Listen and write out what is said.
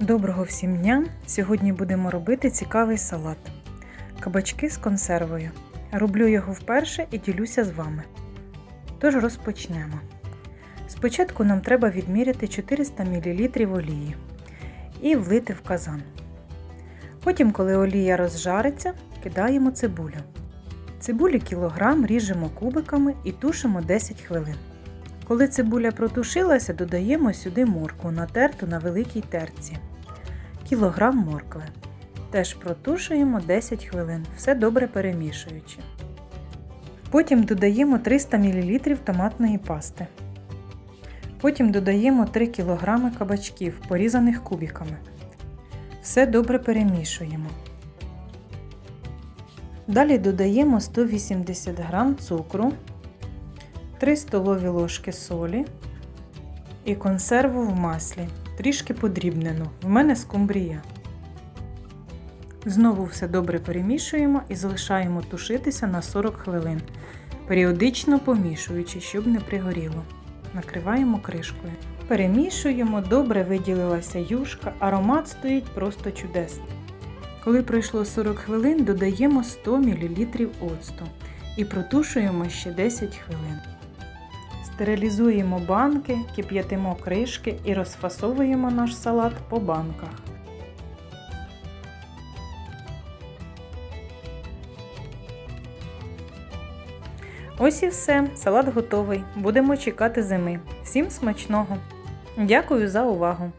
Доброго всім дня! Сьогодні будемо робити цікавий салат. Кабачки з консервою. Роблю його вперше і ділюся з вами. Тож розпочнемо. Спочатку нам треба відміряти 400 мл олії і влити в казан. Потім, коли олія розжариться, кидаємо цибулю. Цибулі кілограм ріжемо кубиками і тушимо 10 хвилин. Коли цибуля протушилася, додаємо сюди моркву, натерту на великій терці. Кілограм моркви. Теж протушуємо 10 хвилин, все добре перемішуючи. Потім додаємо 300 мл томатної пасти. Потім додаємо 3 кг кабачків, порізаних кубиками. Все добре перемішуємо. Далі додаємо 180 г цукру, 3 столові ложки солі і консерву в маслі, трішки подрібнену. В мене скумбрія. Знову все добре перемішуємо і залишаємо тушитися на 40 хвилин, періодично помішуючи, щоб не пригоріло. Накриваємо кришкою. Перемішуємо, добре виділилася юшка, аромат стоїть просто чудесний. Коли пройшло 40 хвилин, додаємо 100 мл оцту і протушуємо ще 10 хвилин. Стерилізуємо банки, кип'ятимо кришки і розфасовуємо наш салат по банках. Ось і все, салат готовий. Будемо чекати зими. Всім смачного! Дякую за увагу!